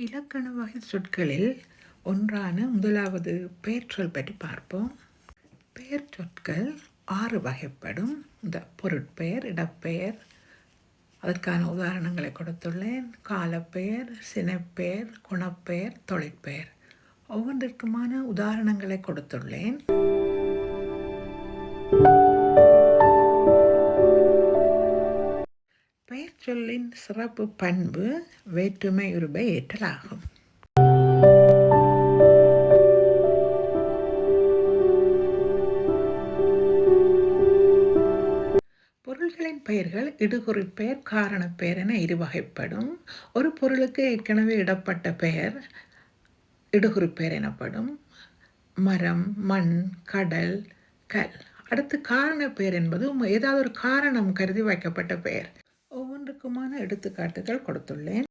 இலக்கண வகை சொற்களில் ஒன்றான முதலாவது பெயர்ச்சொல் பற்றி பார்ப்போம். பெயர் சொற்கள் ஆறு வகைப்படும். இந்த பொருட்பெயர் இடப்பெயர் அதற்கான உதாரணங்களை கொடுத்துள்ளேன். காலப்பெயர் சினைப்பெயர் குணப்பெயர் தொழிற்பெயர். ஒவ்வொன்றிற்குமான உதாரணங்களை கொடுத்துள்ளேன். சொல்லின் சிறப்பு பண்பு வேற்றுமை உருபை ஏற்றல் ஆகும். பொருள்களின் பெயர்கள் இடுகுறிப்பெயர் காரணப்பெயர் என இருவகைப்படும் ஒரு பொருளுக்கு ஏற்கனவே இடப்பட்ட பெயர் இடுகுறிப்பெயர் எனப்படும். மரம் மண் கடல் கல். அடுத்து காரணப்பெயர் என்பது ஏதாவது ஒரு காரணம் கருதி வைக்கப்பட்ட பெயர். இருக்குமான எடுத்துக்காட்டுகள் கொடுத்துள்ளேன்.